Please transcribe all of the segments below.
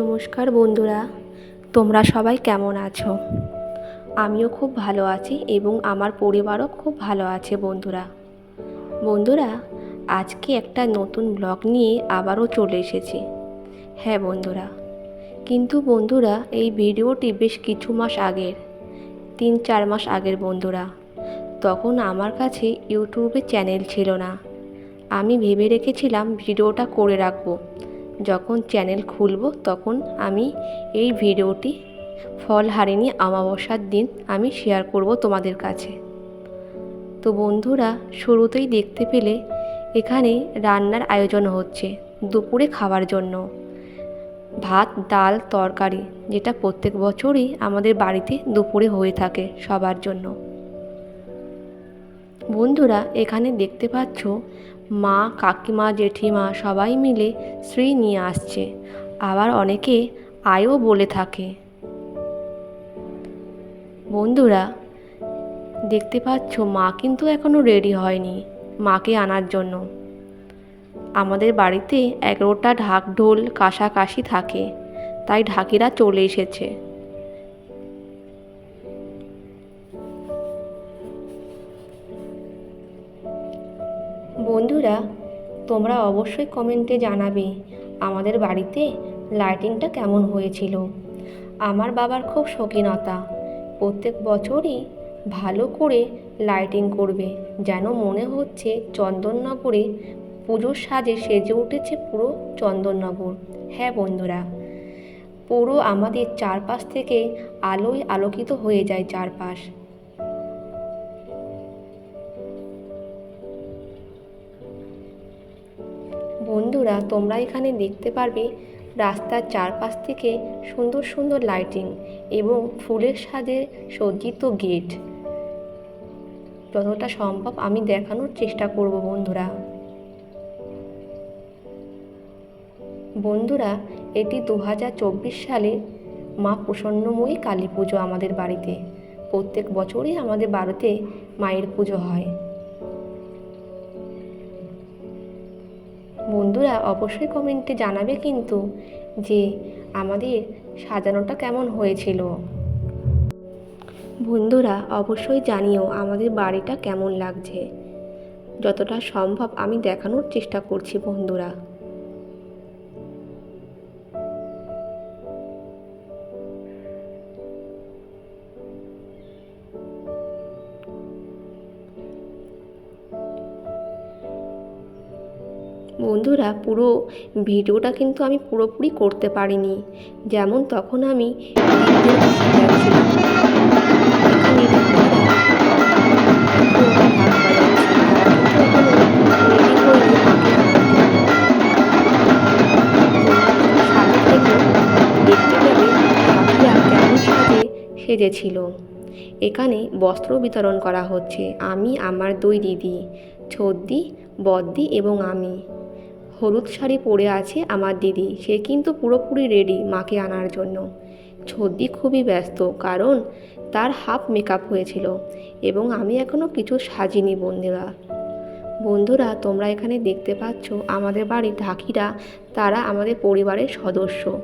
নমস্কার বন্ধুরা, তোমরা সবাই কেমন আছো? আমিও খুব ভালো আছি এবং আমার পরিবারও খুব ভালো আছে বন্ধুরা। বন্ধুরা, আজকে একটা নতুন ব্লগ নিয়ে আবারও চলে এসেছি। হ্যাঁ বন্ধুরা, কিন্তু বন্ধুরা, এই ভিডিওটি বেশ কিছু মাস আগের, তিন চার মাস আগের বন্ধুরা। তখন আমার কাছে ইউটিউবে চ্যানেল ছিল না। আমি ভেবে রেখেছিলাম ভিডিওটা করে রাখব। যখন চ্যানেল খুলব তখন আমি এই ভিডিওটি ফল হারিনি অমাবস্যার দিন আমি শেয়ার করব তোমাদের কাছে। তো বন্ধুরা, শুরুতেই দেখতে পেলে এখানে রান্নার আয়োজন হচ্ছে দুপুরে খাওয়ার জন্য। ভাত, ডাল, তরকারি, যেটা প্রত্যেক বছরই আমাদের বাড়িতে দুপুরে হয়ে থাকে সবার জন্য। বন্ধুরা, এখানে দেখতে পাচ্ছ মা, কাকিমা, জেঠিমা সবাই মিলে শ্রী নিয়ে আসছে। আবার অনেকে আয়ও বলে থাকে। বন্ধুরা, দেখতে পাচ্ছ মা কিন্তু এখনও রেডি হয়নি মাকে আনার জন্য। আমাদের বাড়িতে এগারোটা ঢাক ঢোল কাশাকাশি থাকে, তাই ঢাকিরা চলে এসেছে। বন্ধুরা, তোমরা অবশ্যই কমেন্টে জানাবে আমাদের বাড়িতে লাইটিংটা কেমন হয়েছিল। আমার বাবার খুব শৌখিনতা। প্রত্যেক বছরই ভালো করে লাইটিং করবে, যেন মনে হচ্ছে চন্দননগরে পুজোর সাজে সেজে উঠেছে পুরো চন্দননগর। হ্যাঁ বন্ধুরা, পুরো আমাদের চারপাশ থেকে আলোয় আলোকিত হয়ে যায় চারপাশ। বন্ধুরা, তোমরা এখানে দেখতে পারবে রাস্তার চারপাশ থেকে সুন্দর সুন্দর লাইটিং এবং ফুলের সাজে সজ্জিত গেট যতটা সম্ভব আমি দেখানোর চেষ্টা করব বন্ধুরা। বন্ধুরা, এটি দু হাজার চব্বিশ সালে মা প্রসন্নময়ী কালী পুজো আমাদের বাড়িতে। প্রত্যেক বছরই আমাদের বাড়িতে মায়ের পুজো হয়। বন্ধুরা অবশ্যই কমেন্টে জানাবে কিন্তু যে আমাদের সাজানোটা কেমন হয়েছিল। বন্ধুরা অবশ্যই জানিও আমাদের বাড়িটা কেমন লাগছে। যতটা সম্ভব আমি দেখানোর চেষ্টা করছি বন্ধুরা। বন্ধুরা, পুরো ভিডিওটা কিন্তু আমি পুরোপুরি করতে পারিনি। যেমন তখন আমি সেজেছিল। এখানে বস্ত্র বিতরণ করা হচ্ছে। আমি, আমার দুই দিদি, ছদ্দি, বদ্দি এবং আমি। হলুদ শাড়ি পরে আছে আমার দিদি। সে কিন্তু পুরোপুরি রেডি মাকে আনার জন্য। ছদ্দি খুবই ব্যস্ত, কারণ তার হাফ মেকআপ হয়েছিল এবং আমি এখনও কিছু সাজিনি বন্ধুরা। বন্ধুরা, তোমরা এখানে দেখতে পাচ্ছ আমাদের বাড়ির ঢাকিরা, তারা আমাদের পরিবারের সদস্য।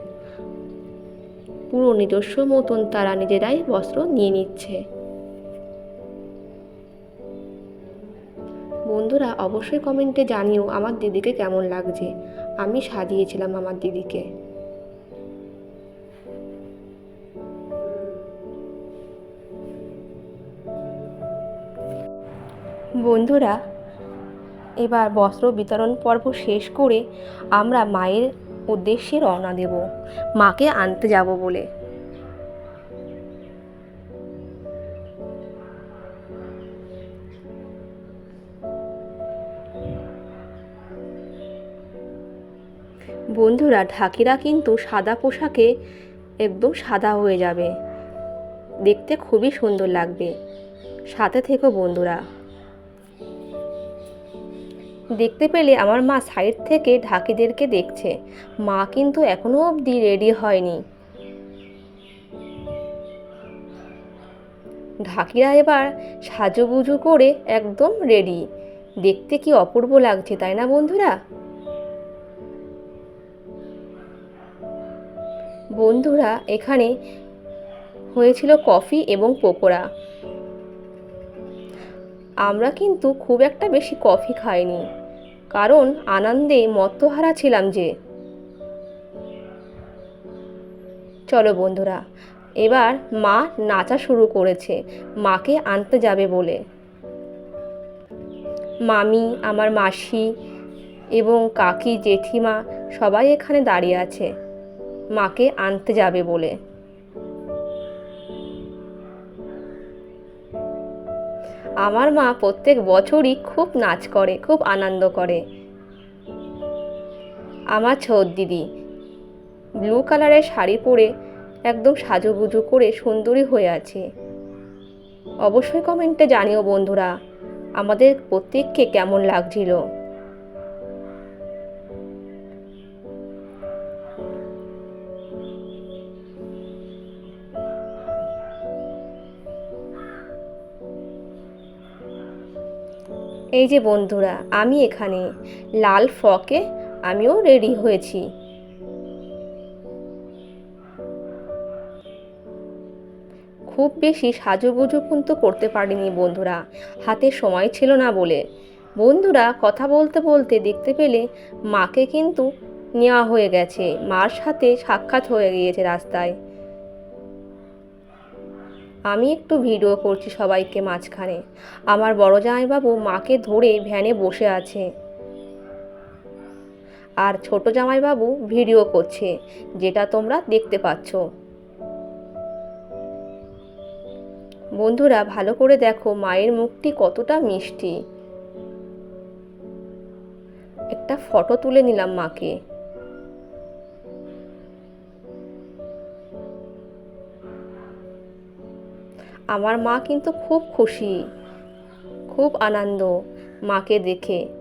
পুরো নিজস্ব মতন তারা নিজেরাই বস্ত্র নিয়ে নিচ্ছে। বন্ধুরা, অবশ্যই কমেন্টে জানিও আমার দিদিকে কেমন লাগছে। আমি সাজিয়েছিলাম আমার দিদিকে। বন্ধুরা, এবার বস্ত্র বিতরণ পর্ব শেষ করে আমরা মায়ের উদ্দেশ্যে রওনা দেব। মাকে আনতে যাব বলে। বন্ধুরা, ঢাকিরা কিন্তু সাদা পোশাকে একদম সাদা হয়ে যাবে। দেখতে খুবই সুন্দর লাগবে। সাথে থেকো বন্ধুরা। দেখতে পেলে আমার মা সাইড থেকে ঢাকিদেরকে দেখছে। মা কিন্তু এখনও অবধি রেডি হয়নি। ঢাকিরা এবার সাজুগুজু করে একদম রেডি। দেখতে কি অপূর্ব লাগছে, তাই না বন্ধুরা? বন্ধুরা, এখানে হয়েছিল কফি এবং পকোড়া। আমরা কিন্তু খুব একটা বেশি কফি খাইনি, কারণ আনন্দে মত্তহারা ছিলাম যে। চলো বন্ধুরা, এবার মা নাচা শুরু করেছে, মাকে আনতে যাবে বলে। মামি, আমার মাসি এবং কাকি, জেঠিমা সবাই এখানে দাঁড়িয়ে আছে। মাকে আনতে যাবে বলে। আমার মা প্রত্যেক বছরই খুব নাচ করে, খুব আনন্দ করে। আমার ছোট দিদি ব্লু কালারের শাড়ি পরে একদম সাজুগুজু করে সুন্দরী হয়ে আছে। অবশ্যই কমেন্টে জানিও বন্ধুরা, আমাদের প্রত্যেককে কেমন লাগছিল। এই যে বন্ধুরা, আমি এখানে লাল ফ্রকে আমিও রেডি হয়েছি। খুব বেশি সাজুগুজু কিন্তু করতে পারিনি বন্ধুরা, হাতে সময় ছিল না বলে। বন্ধুরা, কথা বলতে বলতে দেখতে পেলে মাকে কিন্তু নেওয়া হয়ে গেছে, মার সাথে সাক্ষাৎ হয়ে গিয়েছে রাস্তায়। আমি একটু ভিডিও করছি সবাইকে মাঝখানে। আমার বড় জামাইবাবু মাকে ধরে ভ্যানে বসে আছে। আর ছোট জামাইবাবু ভিডিও করছে, যেটা তোমরা দেখতে পাচ্ছ। বন্ধুরা, ভালো করে দেখো মায়ের মুখটি কতটা মিষ্টি। একটা ফটো তুলে নিলাম মাকে। আমার মা কিন্তু খুব খুশি খুব আনন্দ মাকে দেখে।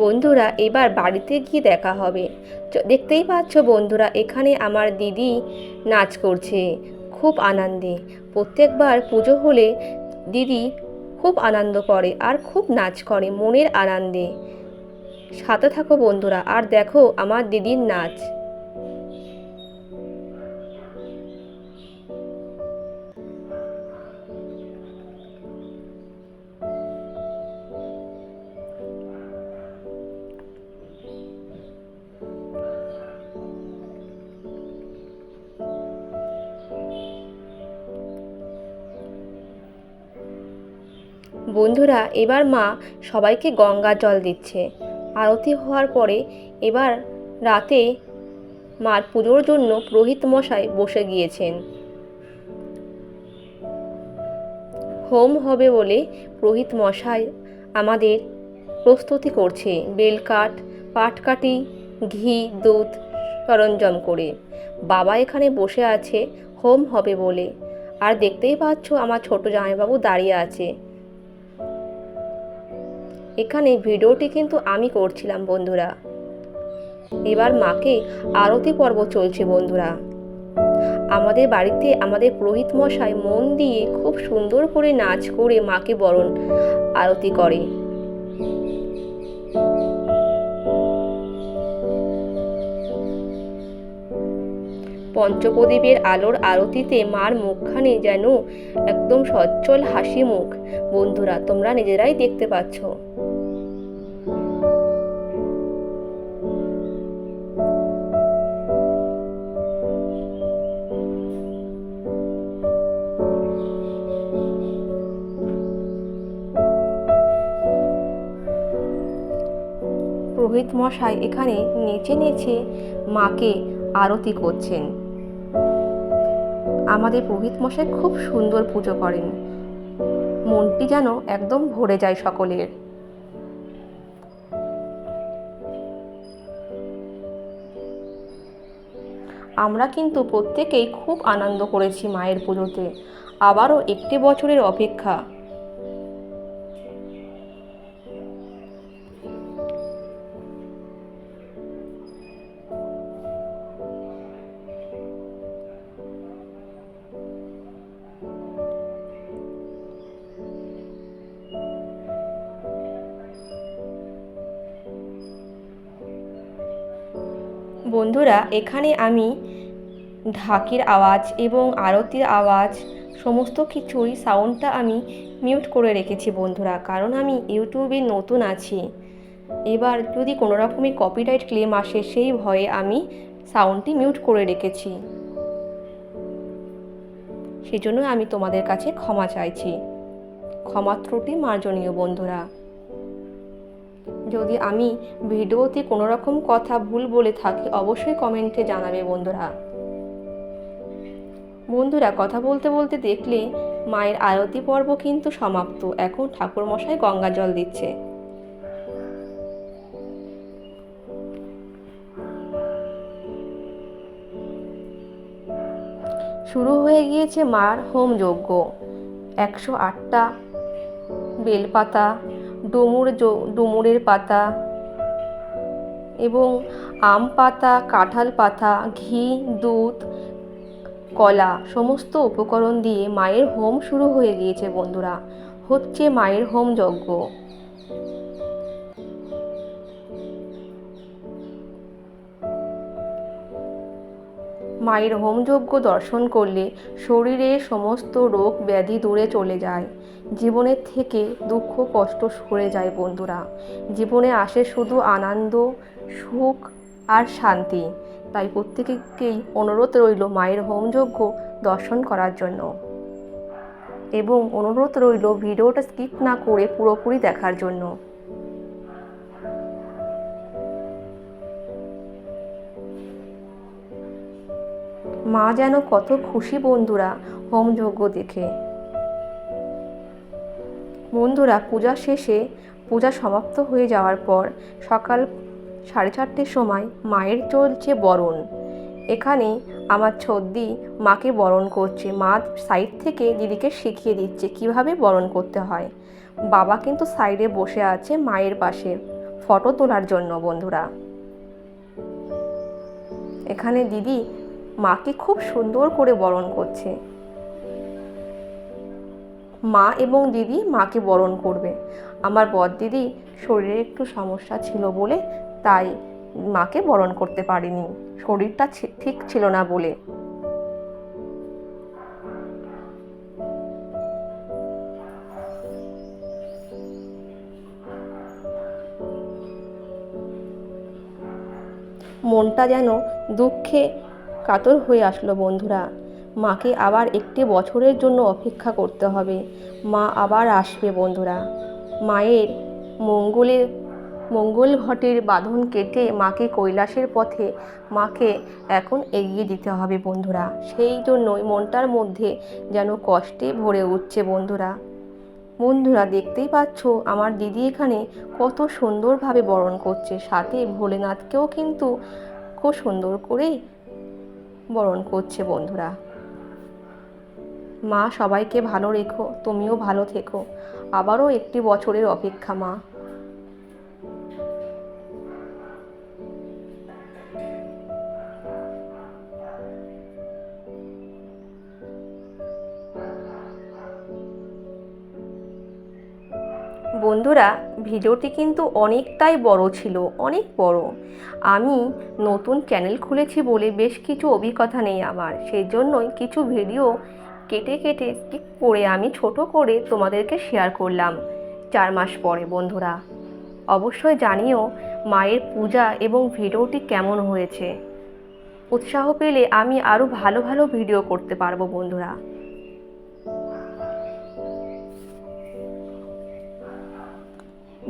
বন্ধুরা, এবার বাড়িতে গিয়ে দেখা হবে। দেখতেই পাচ্ছ বন্ধুরা, এখানে আমার দিদি নাচ করছে। খুব আনন্দে। প্রত্যেকবার পুজো হলে দিদি খুব আনন্দ করে আর খুব নাচ করে, মনের আনন্দে। সাথে থাকো বন্ধুরা, আর দেখো আমার দিদির নাচ। বন্ধুরা, এবার মা সবাইকে গঙ্গা জল দিচ্ছে। আরতি হওয়ার পরে এবার রাতে মার পুজোর জন্য পুরোহিত মশাই বসে গিয়েছেন। হোম হবে বলে পুরোহিত মশাই আমাদের প্রস্তুতি করছে। বেলকাঠ পাটকাঠি ঘি, দুধ সরঞ্জাম করে। বাবা এখানে বসে আছে, হোম হবে বলে। আর দেখতেই পাচ্ছ আমার ছোট জামাইবাবু দাঁড়িয়ে আছে। এখানে ভিডিওটি কিন্তু আমি করছিলাম, বন্ধুরা। এবার মাকে আরতি পর্ব চলছে, বন্ধুরা। আমাদের বাড়িতে আমাদের পুরোহিত মশাই মন দিয়ে খুব সুন্দর করে নাচ করে মাকে বরণ আরতি করে। পঞ্চপ্রদীপের আলোর আরতিতে মার মুখখানে যেন একদম সচ্ছল হাসি মুখ। বন্ধুরা, তোমরা নিজেরাই দেখতে পাচ্ছ। পুরোহিত মশাই এখানে নেচে নেচে মাকে আরতি করছেন। আমাদের পুরোহিত মশাই খুব সুন্দর পুজো করেন। মনটি যেন একদম ভরে যায় সকলের। আমরা কিন্তু প্রত্যেকেই খুব আনন্দ করেছি মায়ের পুজোতে। আবারও একটি বছরের অপেক্ষা। বন্ধুরা, এখানে আমি ঢাকির আওয়াজ এবং আরতির আওয়াজ সমস্ত কিছুই সাউন্ডটা আমি মিউট করে রেখেছি বন্ধুরা, কারণ আমি ইউটিউবে নতুন আছি। এবার যদি কোনো রকমই কপিরাইট ক্লেম আসে, সেই ভয়ে আমি সাউন্ডটি মিউট করে রেখেছি। সেই জন্য আমি তোমাদের কাছে ক্ষমা চাইছি। ক্ষমা ত্রুটি মার্জনীয় বন্ধুরা। যদি আমি ভিডিওতে কোনো রকম কথা ভুল বলে থাকি, অবশ্যই কমেন্টে জানাবে বন্ধুরা। বন্ধুরা, কথা বলতে বলতে দেখলে মায়ের আরতি পর্ব কিন্তু সমাপ্ত। এখন ঠাকুরমশাই গঙ্গা জল দিচ্ছে। শুরু হয়ে গিয়েছে মার হোম যজ্ঞ। একশো আটটা বেলপাতা ডুমুর ডুমুরের পাতা এবং আম পাতা, কাঁঠাল পাতা, ঘি, দুধ, কলা সমস্ত উপকরণ দিয়ে মায়ের হোম শুরু হয়ে গিয়েছে বন্ধুরা। হচ্ছে মায়ের হোম যজ্ঞ। মায়ের হোমযজ্ঞ দর্শন করলে শরীরে সমস্ত রোগ ব্যাধি দূরে চলে যায়। জীবনের থেকে দুঃখ, কষ্ট সরে যায় বন্ধুরা। জীবনে আসে শুধু আনন্দ, সুখ আর শান্তি। তাই প্রত্যেকেই অনুরোধ রইল মায়ের হোমযজ্ঞ দর্শন করার জন্য। এবং অনুরোধ রইল ভিডিওটা স্কিপ না করে পুরোপুরি দেখার জন্য। মা যেন কত খুশি বন্ধুরা, হোমযজ্ঞ দেখে। বন্ধুরা, পূজা শেষে পূজা সমাপ্ত হয়ে যাওয়ার পর সকাল সাড়ে চারটের সময় মায়ের চলছে বরণ। এখানে আমার ছদ্দি মাকে বরণ করছে। মা সাইড থেকে দিদিকে শিখিয়ে দিচ্ছে কীভাবে বরণ করতে হয়। বাবা কিন্তু সাইডে বসে আছে মায়ের পাশে। ফটো তোলার জন্য বন্ধুরা। এখানে দিদি মাকে খুব সুন্দর করে বরণ করছে। মা এবং দিদি মাকে বরণ করবে। আমার বর দিদি শরীরে একটু সমস্যা ছিল বলে তাই মাকে বরণ করতে পারিনি। শরীরটা ঠিক ছিল না বলে। মনটা যেন দুঃখে কাতর হয়ে আসলো বন্ধুরা। মাকে আবার একটি বছরের জন্য অপেক্ষা করতে হবে। মা আবার আসবে, বন্ধুরা। মায়ের মঙ্গলের মঙ্গল ঘটের বাঁধন কেটে মাকে কৈলাসের পথে মাকে এখন এগিয়ে দিতে হবে, বন্ধুরা। সেই জন্যই মনটার মধ্যে যেন কষ্টে ভরে উঠছে, বন্ধুরা। বন্ধুরা, দেখতেই পাচ্ছ, আমার দিদি এখানে কত সুন্দরভাবে বরণ করছে। সাথে ভোলেনাথকেও কিন্তু খুব সুন্দর করেই বরণ করছে, বন্ধুরা। মা, সবাইকে ভালো রেখো, তুমিও ভালো থেকো। আবারও একটি বছরের অপেক্ষা, মা। বন্ধুরা, ভিডিওটি কিন্তু অনেকটাই বড় ছিল, অনেক বড়। আমি নতুন চ্যানেল খুলেছি বলে বেশ কিছু অভিজ্ঞতা নেই আমার, সেই জন্যই কিছু ভিডিও কেটে কেটে স্কিপ করে আমি ছোট করে তোমাদেরকে শেয়ার করলাম। চার মাস পরে, বন্ধুরা। অবশ্যই জানিও মায়ের পূজা এবং ভিডিওটি কেমন হয়েছে। উৎসাহ পেলে আমি আরও ভালো ভালো ভিডিও করতে পারব, বন্ধুরা।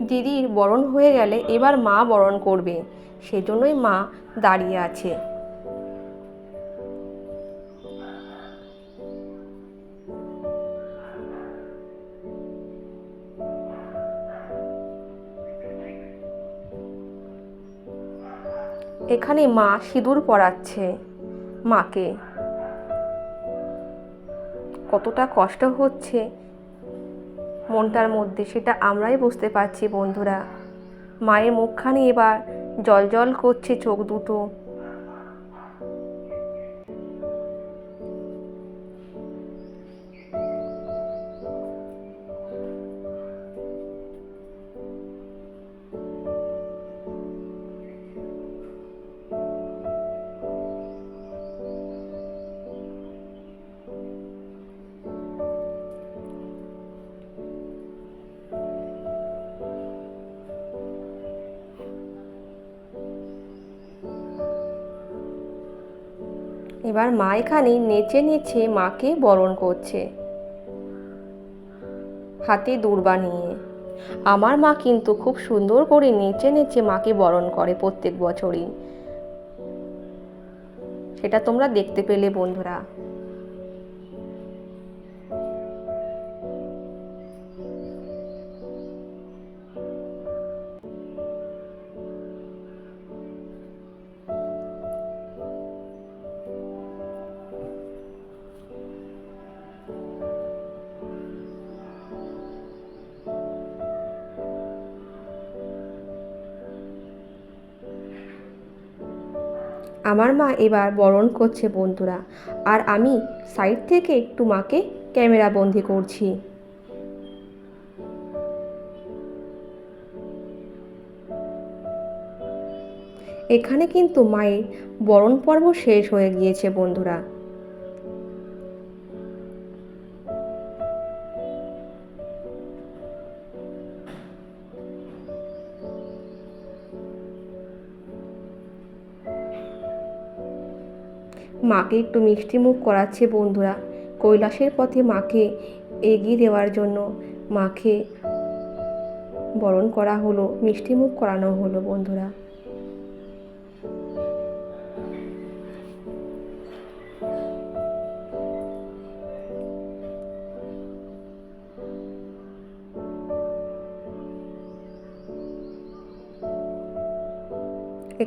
দিদির বরণ হয়ে গেলে এবার মা বরণ করবে। সেজন্যই মা দাঁড়িয়ে আছে। এখানে মা সিঁদুর পরাচ্ছে মাকে। কতটা কষ্ট হচ্ছে মনটার মধ্যে, সেটা আমরাই বুঝতে পারছি বন্ধুরা। মায়ের মুখখানি এবার জল জল করছে চোখ দুটো। মা এখানে নেচে নেচে মাকে বরণ করছে। হাতে দূর্বা নিয়ে। আমার মা কিন্তু খুব সুন্দর করে নেচে নেচে মাকে বরণ করে প্রত্যেক বছরই। সেটা তোমরা দেখতে পেলে বন্ধুরা। আমার মা এবার বরণ করছে বন্ধুরা। আর আমি সাইড থেকে একটু মাকে ক্যামেরা বন্দি করছি। এখানে কিন্তু মায়ের বরণ পর্ব শেষ হয়ে গিয়েছে বন্ধুরা। মাকে একটু মিষ্টি মুখ করাচ্ছে বন্ধুরা। কৈলাসের পথে মাকে এগিয়ে দেওয়ার জন্য মাকে বরণ করা হলো, মিষ্টি মুখ করানো হলো বন্ধুরা।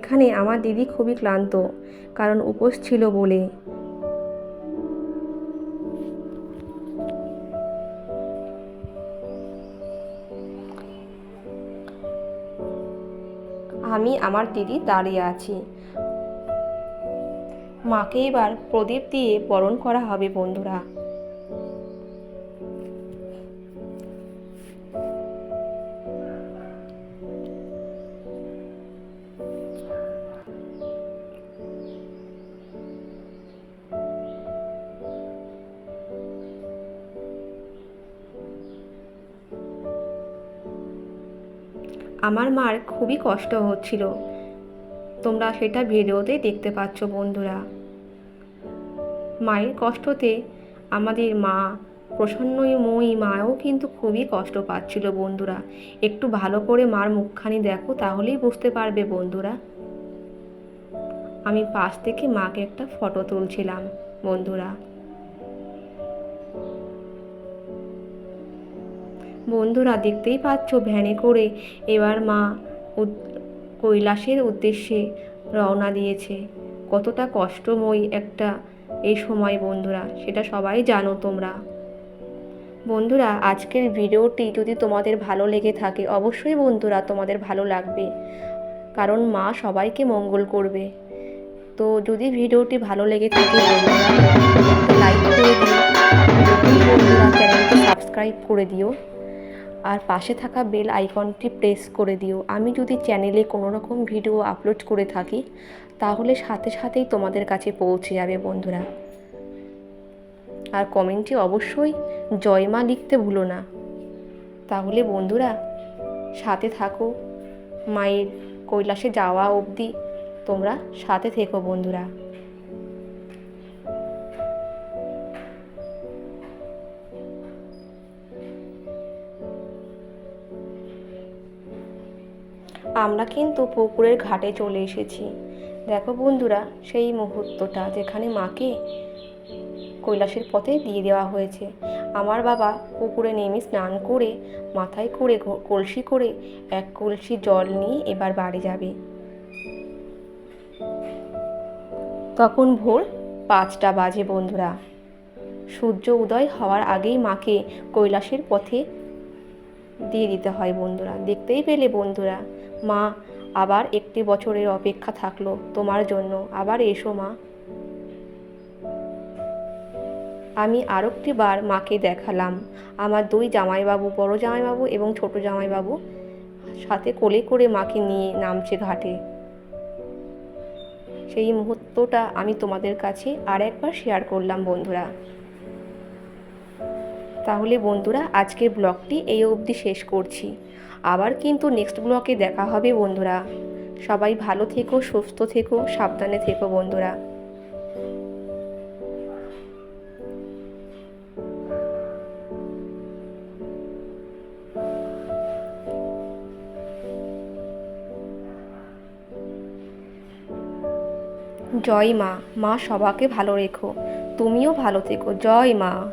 এখানে আমার দিদি খুবই ক্লান্ত, কারণ উপোস ছিল বলে। আমি আমার দিদি দাঁড়িয়ে আছি। মাকে এবার প্রদীপ দিয়ে বরণ করা হবে বন্ধুরা। আমার মার খুবই কষ্ট হচ্ছিল। তোমরা সেটা ভিডিওতেই দেখতে পাচ্ছ বন্ধুরা। মায়ের কষ্টতে আমাদের মা, প্রসন্নই মই মাও কিন্তু খুবই কষ্ট পাচ্ছিল বন্ধুরা। একটু ভালো করে মার মুখখানি দেখো, তাহলেই বুঝতে পারবে বন্ধুরা। আমি পাশ থেকে মাকে একটা ফটো তুলছিলাম বন্ধুরা। বন্ধুরা দেখতেই পাচ্ছ ভ্যানে করে। এবার মা কৈলাসের উদ্দেশ্যে রওনা দিয়েছে। কতটা কষ্টময় একটা এই সময় বন্ধুরা, সেটা সবাই জানো তোমরা। বন্ধুরা, আজকের ভিডিওটি যদি তোমাদের ভালো লেগে থাকে, অবশ্যই বন্ধুরা তোমাদের ভালো লাগবে। কারণ মা সবাইকে মঙ্গল করবে। তো যদি ভিডিওটি ভালো লেগে থাকে, বন্ধুরা লাইক করে দিও। বন্ধুরা চ্যানেলটি সাবস্ক্রাইব করে দিও। আর পাশে থাকা বেল আইকনটি প্রেস করে দিও। আমি যদি চ্যানেলে কোনো রকম ভিডিও আপলোড করে থাকি, তাহলে সাথে সাথেই তোমাদের কাছে পৌঁছে যাবে বন্ধুরা। আর কমেন্টে অবশ্যই জয় মা লিখতে ভুলো না। তাহলে বন্ধুরা, সাথে থাকো। মায়ের কৈলাসে যাওয়া অবধি তোমরা সাথে থেকো বন্ধুরা। আমরা কিন্তু পুকুরের ঘাটে চলে এসেছি। দেখো বন্ধুরা, সেই মুহূর্তটা যেখানে মাকে কৈলাসের পথে দিয়ে দেওয়া হয়েছে। আমার বাবা পুকুরে নেমে স্নান করে, মাথায় করে কলসি করে এক কলসি জল নিয়ে এবার বাড়ি যাবে। তখন ভোর পাঁচটা বাজে বন্ধুরা। সূর্য উদয় হওয়ার আগেই মাকে কৈলাসের পথে দিয়ে দিতে হয় বন্ধুরা। দেখতেই পেলে বন্ধুরা মা, আবার একটি বছরের অপেক্ষা থাকল। তোমার জন্য আবার এসো মা। আমি আরও একটি বার মাকে দেখালাম। আমার দুই জামাইবাবু, বড় জামাইবাবু এবং ছোট জামাইবাবু সাথে কোলে করে মাকে নিয়ে নামছে ঘাটে। সেই মুহূর্তটা আমি তোমাদের কাছে আর একবার শেয়ার করলাম বন্ধুরা। তাহলে বন্ধুরা, আজকের ব্লগটি এই অবধি শেষ করছি। আবার কিন্তু নেক্সট ব্লগে দেখা হবে বন্ধুরা। সবাই ভালো থেকো, সুস্থ থেকো, সাবধানে থেকো বন্ধুরা। জয় মা মা সবাকে ভালো রেখো। তুমিও ভালো থেকো। জয় মা।